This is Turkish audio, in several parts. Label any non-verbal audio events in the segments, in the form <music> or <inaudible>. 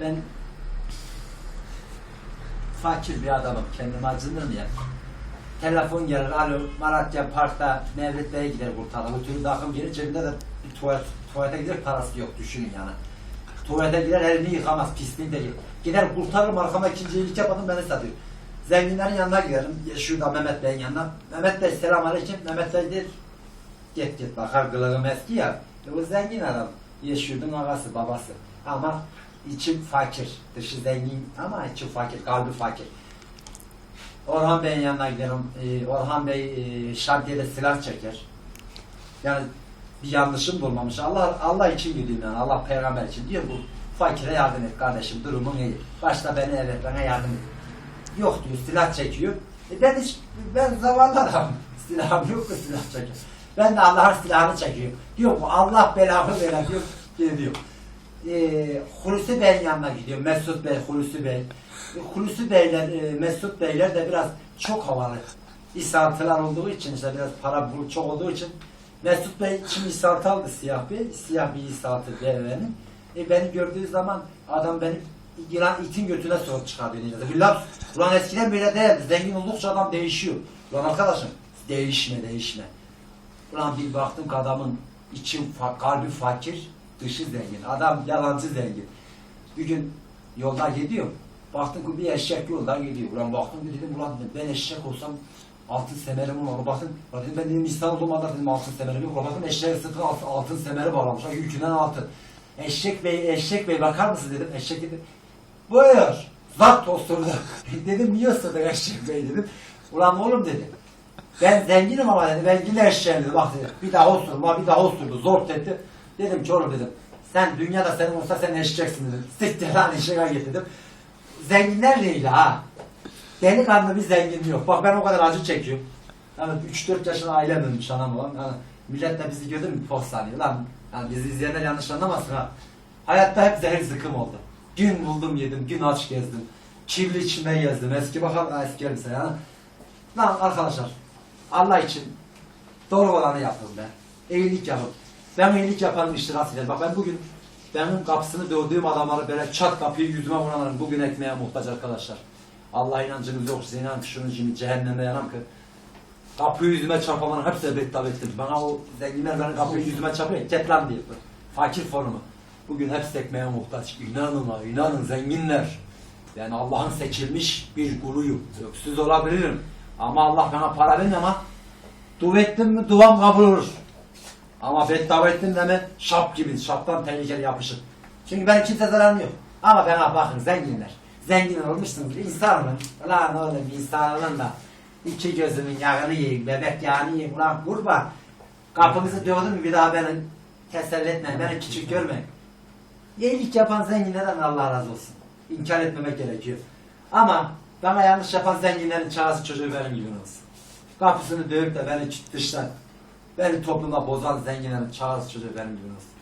Ben fakir bir adamım. Kendim acınırım ya. Telefon gelir, alo Malatya Park'ta Mevlüt Bey'e gider kurtarır. Ötürü akım gelir, cebinde de bir tuvalet, tuvalete gider parası yok düşünün yani. Tuvalete gider elini yıkamaz, pisliğini de gider. Gider kurtarırım arkama ikinci iyilik yapadım beni satıyor. Zenginlerin yanına giderim. Şurada Mehmet Bey'in yanına. Mehmet Bey selam aleyküm. Mehmet Bey der. Git git bakar kılığım eski ya. E, o zengin adam. Yaşıyordun ağası babası. Ama içi fakir. Dışı zengin ama içi fakir. Kalbi fakir. Orhan Bey'in yanına giderim. Ee, Orhan Bey e, şarkıyla silah çeker. Yani bir yanlışım da olmamış. Allah Allah için gidiyorum yani. Allah peygamber için. Diyor bu fakire yardım et kardeşim. Durumun iyi. Başta beni evet bana yardım et. Yok diyor silah çekiyor. E ben hiç ben zavallı adamım. <laughs> Silahım yok ki silah çekiyor. Ben de Allah'ın silahını çekiyorum. Diyor bu Allah belamı veren diyor. Diyor. E, Hulusi Bey'in yanına gidiyor. Mesut Bey, Hulusi Bey. Hulusi Beyler, e, Mesut Beyler de biraz çok havalı. İsaltılar olduğu için işte biraz para bul çok olduğu için Mesut Bey için isaltı aldı Siyah Bey. Siyah bir isaltı BMW'nin. E beni gördüğü zaman adam beni yılan itin götüne soğuk çıkardı. Billah, ulan eskiden böyle değildi. Zengin oldukça adam değişiyor. Ulan arkadaşım değişme değişme. Ulan bir baktım ki adamın içi kalbi fakir, dışı zengin. Adam yalancı zengin. Bir gün yolda gidiyorum. Baktım ki bir eşek yoldan gidiyor. Ulan baktım ki dedim ulan ben eşek olsam altın semerim olur. Baktım dedim ben dedim İstanbul olmadan dedim altın semerim yok. Baktım eşeğin sırtına altın, altın semeri bağlamışlar. Yükünden altın. Eşek bey, eşek bey bakar mısın dedim. Eşek dedi. Buyur. Zat osurdu. <laughs> dedim niye osurdun eşek bey dedim. Ulan oğlum dedi. Ben zenginim ama dedi. Ben yine eşeğim dedi. Bak dedi. Bir daha osurma, bir daha osurdu. Zor etti. Dedim ki oğlum dedim. Sen dünyada senin olsa sen eşeceksin dedim. Siktir lan eşeğe git dedim. Zenginler değil ha. Delikanlı bir zenginliği yok. Bak ben o kadar acı çekiyorum. Yani 3-4 yaşında aile dönmüş anam olan. Yani millet de bizi gördü mü post sanıyor. Lan yani bizi izleyenler yanlış anlamasın ha. Hayatta hep zehir zıkkım oldu. Gün buldum yedim, gün aç gezdim. Kirli içinde gezdim. Eski ha, eski elbise ya. Lan arkadaşlar Allah için doğru olanı yapın be. İyilik yapın. Ben iyilik yapanın iştirasıyla. Bak ben bugün benim kapısını dövdüğüm adamları böyle çat kapıyı yüzüme vuranların bugün ekmeğe muhtaç arkadaşlar. Allah inancınız yoksa inan ki şunu şimdi cehenneme yanam ki kapıyı yüzüme çarpamanın hepsine beddua ettim. Bana o zenginler benim kapıyı yüzüme çarpıyor. Git lan diye. Fakir formu. Bugün hepsi ekmeğe muhtaç. İnanın ha, inanın zenginler. Yani Allah'ın seçilmiş bir kuluyum. Öksüz olabilirim. Ama Allah bana para vermiyor ama dua ettim mi duam kabul olur. Ama beddua ettim de mi şap gibi, şaptan tehlikeli yapışır. Çünkü benim kimse zararım yok. Ama bana bakın zenginler. Zengin olmuşsunuz insanın. Lan oğlum insanın da iki gözümün yağını yiyin, bebek yağını yiyin. Ulan kurban. Kapınızı dövdüm mü bir daha beni teselli etmeyin, beni küçük görmeyin. İyilik yapan zenginlerden Allah razı olsun. İnkar etmemek gerekiyor. Ama bana yanlış yapan zenginlerin çağrısı çocuğu benim gibi olsun. Kapısını dövüp de beni dıştan, beni topluma bozan zenginlerin çağrısı çocuğu benim gibi olsun.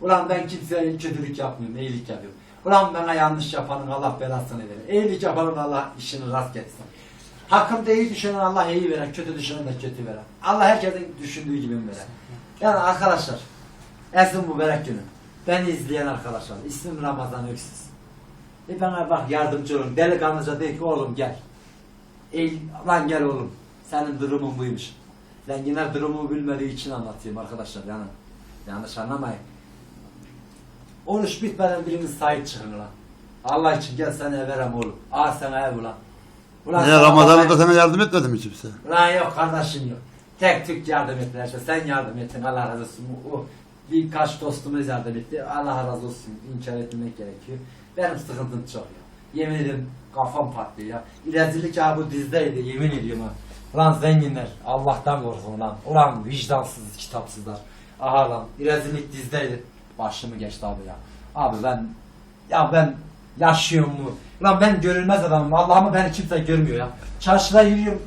Ulan ben kimseye kötülük yapmıyorum, iyilik yapıyorum. Ulan bana yanlış yapanın Allah belasını verir. İyilik yapanın Allah işini rast getirsin. Hakkımda iyi düşünen Allah iyi veren, kötü düşünen de kötü veren. Allah herkesin düşündüğü gibi veren. Yani arkadaşlar, Ezin mübarek günü. Beni izleyen arkadaşlar, ismim Ramazan Öksüz. E bana bak yardımcı olun. Delikanlıca de ki oğlum gel. Ey, lan gel oğlum. Senin durumun buymuş. Zenginler durumumu bilmediği için anlatıyorum arkadaşlar. Yani yanlış anlamayın. Oruç bitmeden biriniz sahip çıkın lan. Allah için gel seni everem oğlum. Al sana ev ulan. Ulan sana Ramazan'da sana yardım etmedi mi kimse? Lan yok kardeşim yok. Tek tük yardım ettiler işte. Sen yardım ettin Allah razı olsun. O birkaç dostumuz yardım etti. Allah razı olsun. İnkar etmemek gerekiyor. Benim sıkıntım çok ya. Yemin ederim kafam patlıyor ya. İlezirlik ya bu dizdeydi yemin ediyorum ha. Lan zenginler Allah'tan korkun lan. Ulan vicdansız kitapsızlar. Aha lan İlezirlik dizdeydi. Başımı geçti abi ya. Abi ben ya ben yaşıyorum mu? Lan ben görünmez adamım. Allah'ımı beni kimse görmüyor ya. Çarşıda yürüyorum.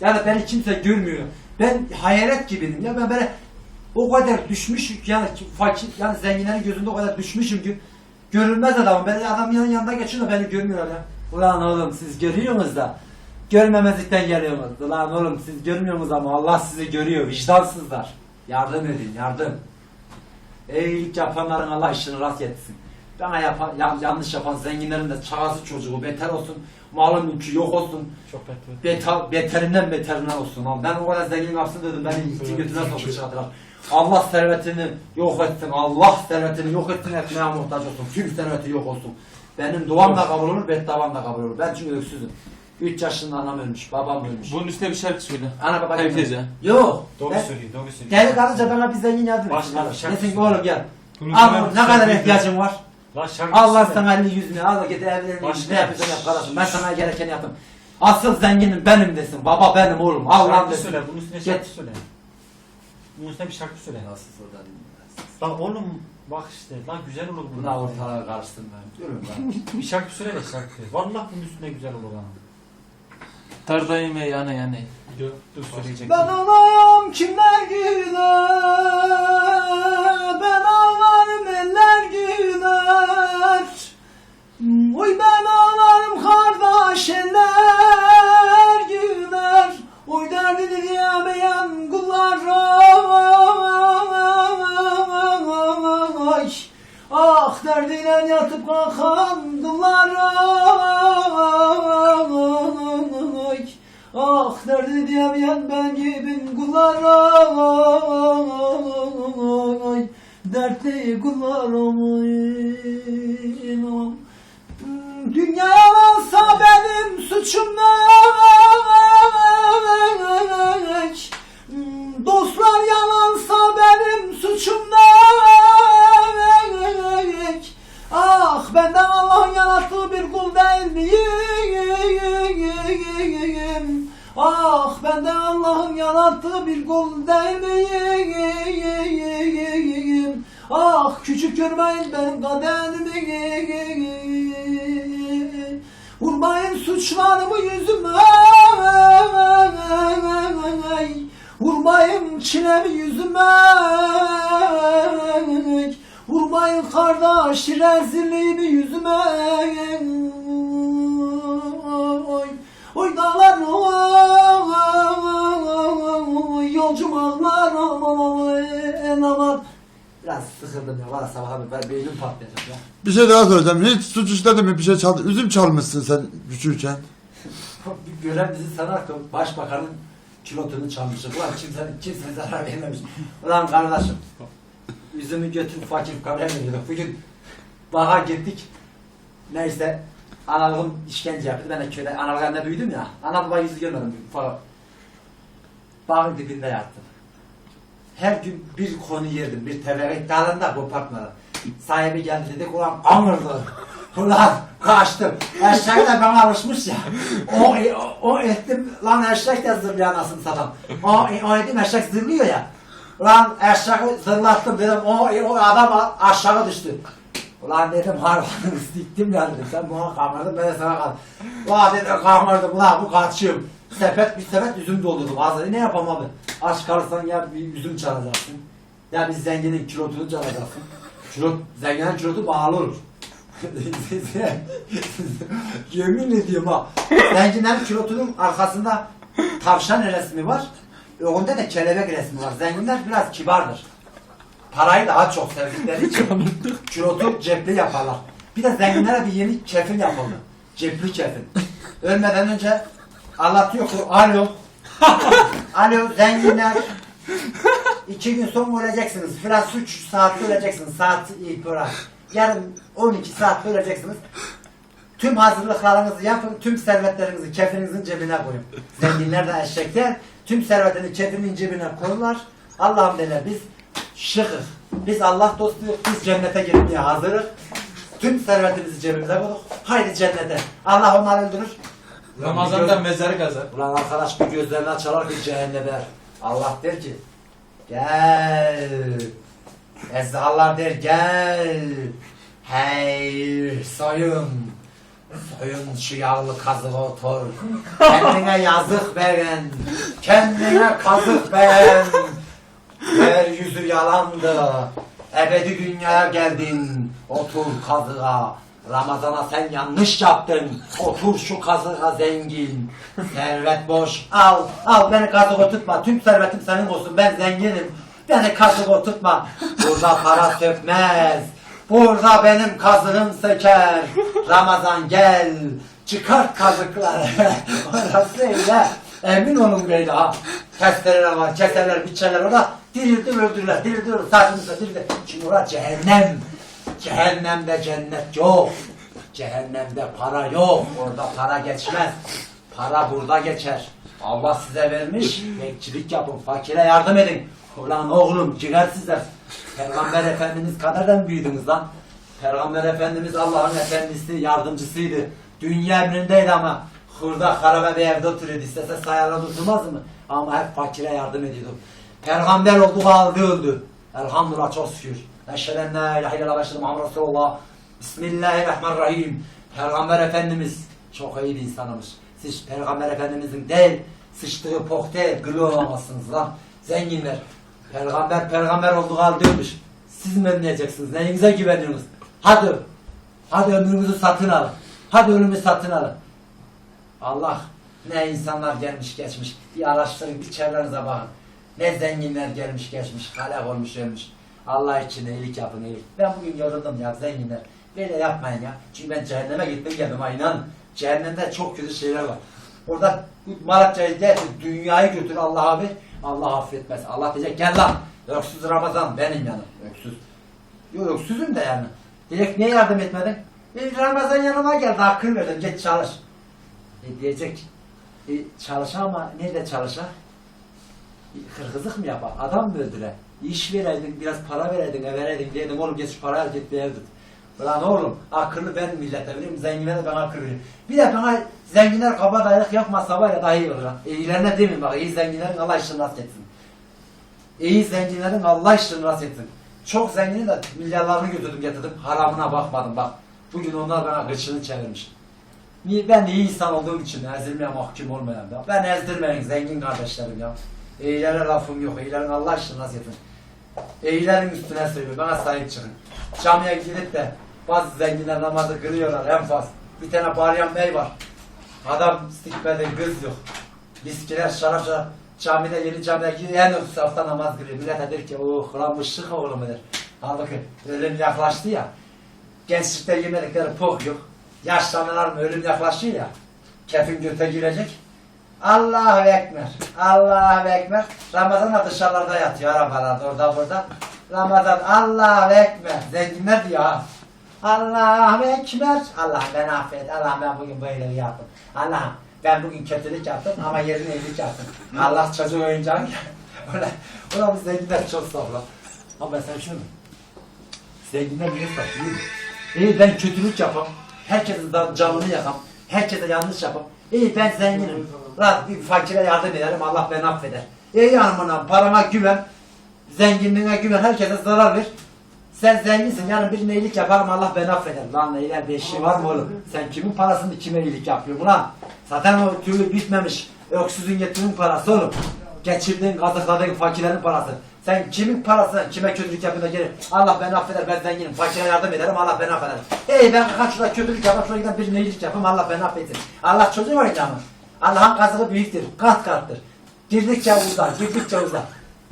Yani beni kimse görmüyor. Ben hayalet gibiydim ya. Ben böyle o kadar düşmüş yani fakir yani zenginlerin gözünde o kadar düşmüşüm ki görünmez adamım. Ben adam yan yanında geçiyor da beni görmüyorlar ya. Ulan oğlum siz görüyorsunuz da görmemezlikten geliyorsunuz. Ulan oğlum siz görmüyorsunuz ama Allah sizi görüyor. Vicdansızlar. Yardım edin yardım. İyilik yapanların Allah işini rast etsin. Bana yapan, ya- yanlış yapan zenginlerin de çağası çocuğu beter olsun. Malı mülkü yok olsun. Çok. Beter, beterinden beterinden olsun. Abi. Ben o kadar zengin yapsın dedim. Beni itti götüne çıkarttılar. Allah servetini yok etsin. Allah servetini yok etsin. Ekmeğe muhtaç olsun. Tüm serveti yok olsun. Benim duam da kabul olur, beddavam da kabul olur. Ben çünkü öksüzüm. 3 yaşında anam ölmüş, babam ölmüş. Bunun üstüne bir şarkı söyle. Ana baba Herkese. Yok. Doğru Ben- söylüyor, doğru söylüyor. Gel kalınca bana bir zengin yardım etsin. Başka bir şarkı Desin ki söyle. oğlum gel. Bunu Al söyle- ne kadar ihtiyacın var? Lan şarkı Allah sana elini yüzünü al da git evlerini Başka- ne yapıyorsan yap kardeşim. Ben sana gerekeni yaptım. Asıl zenginim benim desin. Baba benim oğlum. Allah'ım Şarkı desin. söyle, bunun üstüne Git. şarkı söyle. Bunun üstüne bir şarkı söyle. Nasıl oradan Lan oğlum bak işte, lan güzel olur bunun. Buna ortalığa karıştım ben. Diyorum ben. Bir şarkı söyle de şarkı. Vallahi bunun üstüne güzel olur lan. Tardayım ve yana yana. Dur, dur söyleyecek. Ben ağlayam kimler güler Ben ağlarım eller güler Oy ben ağlarım kardeş eller güler Oy derdini diyemeyen kullar. Ay Ah derdiyle yatıp kalkan kullar. ay Ah derdi diyemeyen ben gibin kullar ay Dertli kullar olayım Dünya yalansa benim suçum? Dostlar yalansa benim suçum ne? Ah benden Allah'ın yarattığı bir kul değil miyim? Ah benden Allah'ın yarattığı bir kul değil miyim? Ah küçük görmeyin benim kaderimi. Vurmayın suçlarımı yüzüme. Vurmayın çilemi yüzüme. Vurmayın kardeş rezilliğimi yüzüme dağlar Yolcum ağlar oy, aman Biraz sıkıldım ya valla sabah abi ben beynim patlayacak ya Bir şey daha söyleyeceğim. Hiç suç işledin mi? Bir şey çaldı. Üzüm çalmışsın sen küçükken. <laughs> Bir gören bizi sanar ki başbakanın kilotunu çalmışım. Ulan kimse, kimse zarar vermemiş. Ulan kardeşim. Yüzümü götür fakir veriyorduk. Bugün bağa gittik. Neyse analığım işkence yaptı. Ben de köyde analık evinde büyüdüm ya. Ana baba yüzü görmedim. Bağın dibinde yattım. Her gün bir konu yerdim. Bir teferruat dalında kopartmadan. Sahibi geldi dedik ulan kamırdı. Ulan kaçtım. Eşek de bana alışmış ya. O, o, o ettim lan eşek de zırlıyor anasını satan. O, o ettim eşek zırlıyor ya. Ulan eşeği zırlattım dedim o, o adam aşağı düştü. Ulan dedim hayvanı siktim ya. Sen buna kamırdın ben de sana kaldım. Ulan dedim kamırdım ulan bu kaçıyorum. Sepet bir sepet üzüm doldurdum. Az ne yapamam abi. Aç kalırsan ya bir üzüm çalacaksın. Ya bir zenginin kilotunu çalacaksın. Kilot, zenginin kilotu bağlı olur. <laughs> Yemin ediyorum ha. Zenginlerin kilotunun arkasında tavşan resmi var. Önünde de kelebek resmi var. Zenginler biraz kibardır. Parayı daha çok sevdikleri <laughs> için kilotu cepli yaparlar. Bir de zenginlere bir yeni kefil yapıldı. Cepli kefil. Ölmeden önce anlatıyor ki alo. <laughs> alo zenginler. İki gün sonra öleceksiniz. Biraz üç saat öleceksiniz. Saat ihbarat. Yarın 12 saat öleceksiniz. Tüm hazırlıklarınızı yapın. Tüm servetlerinizi kefinizin cebine koyun. Zenginler de eşekler. Tüm servetini kefinin cebine koyarlar. Allah'ım derler biz şıkız. Biz Allah dostuyuz. Biz cennete girmeye hazırız. Tüm servetimizi cebimize koyduk. Haydi cennete. Allah onları öldürür. Ramazan'da mezarı kazar. Ulan arkadaş bir gözlerini açarlar ki cehenneme. Allah der ki gel. Ezhallar der gel. Hey soyun. Soyun şu yağlı kazığı otur. Kendine yazık veren. Kendine kazık veren. Yeryüzü yalandı. Ebedi dünyaya geldin. Otur kazığa. Ramazana sen yanlış yaptın. Otur şu kazığa zengin. Servet boş. Al, al beni kazığa tutma. Tüm servetim senin olsun. Ben zenginim. Beni kazığa tutma. Burada para sökmez. Burada benim kazığım söker. Ramazan gel. Çıkart kazıkları. <laughs> Orası öyle. Emin olun böyle ha. Testereler var, keserler, biçerler orada. Dirildir öldürürler, dirildir öldürürler. Saçımızda dirildir. Çünkü orada cehennem. Cehennemde cennet yok. Cehennemde para yok. Orada para geçmez. Para burada geçer. Allah size vermiş. Bekçilik yapın. Fakire yardım edin. Ulan oğlum ciğer sizler. Peygamber Efendimiz mı büyüdünüz lan? Peygamber Efendimiz Allah'ın efendisi, yardımcısıydı. Dünya emrindeydi ama hurda harabe bir evde oturuyordu. İstese sayarla tutulmaz mı? Ama hep fakire yardım ediyordu. Peygamber olduğu halde öldü. Elhamdülillah çok şükür. Eşheden la ilahe illallah ve Muhammed Resulullah. Bismillahirrahmanirrahim. Peygamber Efendimiz çok iyi bir insanmış. Siz Peygamber Efendimizin değil, sıçtığı pok değil, gülü olamazsınız lan. Zenginler. Peygamber peygamber olduğu halde ölmüş. Siz mi önleyeceksiniz? Neyinize güveniyorsunuz? Hadi. Hadi ömrünüzü satın alın. Hadi ölümü satın alın. Allah ne insanlar gelmiş geçmiş. Bir araştırın, bir çevrenize bakın. Ne zenginler gelmiş geçmiş, halak olmuş ölmüş. Allah için iyilik yapın iyilik. Ben bugün yoruldum ya zenginler. Böyle yapmayın ya. Çünkü ben cehenneme gittim geldim ha inan. Cehennemde çok kötü şeyler var. Orada Malatya'yı getir, dünyayı götür Allah'a ver. Allah affetmez. Allah diyecek gel lan. Öksüz Ramazan benim yanım. Öksüz. Yok öksüzüm de yani. Diyecek niye yardım etmedin? E, Ramazan yanıma geldi akıl verdim git çalış. E, diyecek e, çalışa ama nerede çalışa? E, mı yapar? Adam mı öldüre? İş vereydin, biraz para vereydin, vereydin diyelim oğlum geç şu parayı al ev tut. Ulan oğlum akıllı ben millete vereyim, zenginlere bana akıl vereyim. Bir de bana zenginler kabadayılık yapmasa var ya daha iyi olur. E, iyilerine demeyeyim bak, iyi zenginlerin Allah işini rast etsin. İyi zenginlerin Allah işini rast etsin. Çok zenginin de milyarlarını götürdüm getirdim, haramına bakmadım bak. Bugün onlar bana gıçını çevirmiş. Ben iyi insan olduğum için ezilmeye mahkum olmayan da. Ben ezdirmeyin zengin kardeşlerim ya. İyilere lafım yok. İyilerin Allah aşkına nasıl yapın. İyilerin üstüne söylüyor. Bana sahip çıkın. Camiye gidip de bazı zenginler namazı kırıyorlar en fazla. Bir tane bağıryan bey var. Adam sikmede göz yok. Viskiler, şarap şarap. Camide, yeni camide gidiyor. En üst safta namaz kılıyor. Millet der ki lan bu şık oğlum der. Halbuki ölüm yaklaştı ya. Gençlikte yemedikleri pok yok. Yaşlananlar mı ölüm yaklaşıyor ya. Kefin göte girecek. Allahu Ekber. Allahu Ekber. Ramazan da dışarılarda yatıyor arabalarda orada burada. Ramazan Allahu Ekber. Zenginler diyor ha. Allahu Ekber. Allah ben affet. Allah ben bugün böyle yaptım. Allah'ım ben bugün kötülük yaptım ama yerine iyilik yaptım. Allah çocuğu oyuncağı <laughs> Ulan, ulan bu zenginler çok sağlam. Ama ben sana şunu? Zenginler biliyor musun? İyi ben kötülük yapam. Herkesin da canını yakam. Herkese yanlış yapam. İyi ben zenginim. Lan bir fakire yardım ederim Allah beni affeder. İyi yanımına parama güven. Zenginliğine güven. Herkese zarar ver. Sen zenginsin yarın birine iyilik yaparım Allah beni affeder. Lan iyiler bir şey var mı oğlum? Sen kimin parasını kime iyilik yapıyorsun lan? Zaten o türlü bitmemiş. Öksüzün yetiminin parası oğlum. Geçirdiğin, kazıkladığın fakirlerin parası. Sen kimin parasını kime kötülük yapıyorsun da gelir. Allah beni affeder ben zenginim. Fakire yardım ederim Allah beni affeder. Ey ben kaç şurada kötülük yapar şuraya giden birine iyilik yapayım Allah beni affetsin. Allah çocuğu var ya mı? Allah'ın kazığı büyüktür. Kat kattır. Girdikçe uzar, girdikçe uzar.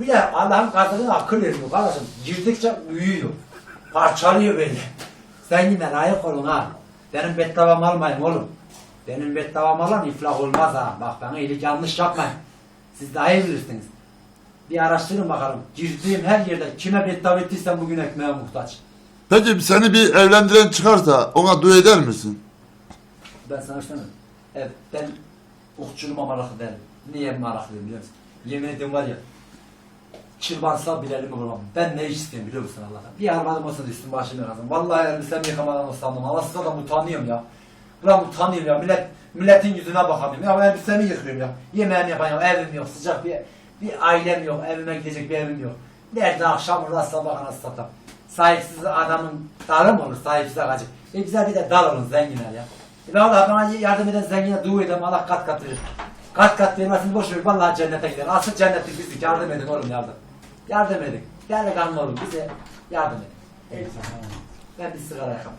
Bir de Allah'ın kazığına akıl veriyor kardeşim. Girdikçe büyüyor. Parçalıyor beni. Zenginler ayık olun ha. Benim beddavam almayın oğlum. Benim beddavam alan iflah olmaz ha. Bak bana iyilik yanlış yapmayın. Siz daha iyi bilirsiniz. Bir araştırın bakalım. Girdiğim her yerde kime beddava ettiysem bugün ekmeğe muhtaç. Peki seni bir evlendiren çıkarsa ona dua eder misin? Ben sana şunu Evet ben okçuluğuma meraklı değilim. Niye meraklıyım biliyor musun? Yemin ediyorum var ya çırbansa bile elimi vuramam. Ben ne istiyorum biliyor musun Allah'tan? Bir arabam olsa da üstüm başım yakasın. Vallahi elbisemi yıkamadan usandım. Havasında da utanıyorum ya. Ulan utanıyorum ya. Millet, milletin yüzüne bakamıyorum. Ya ben elbisemi yıkıyorum ya. Yemeğimi yapayım. Evim yok. Sıcak bir bir ailem yok. Evime gidecek bir evim yok. Nerede akşam orada sabah anası satam. Sahipsiz adamın dalı mı olur? Sahipsiz ağacı. E bize bir de dal olun zenginler ya. E ben Allah bana yardım eden zengine dua edeyim. Allah kat kat verir. Kat kat vermesini boş ver. Vallahi cennete gider. Asıl cennetlik bizdik. Yardım edin oğlum yardım. Yardım edin. Delikanlı olun bize yardım edin. Evet. Ben bir sigara yakamam.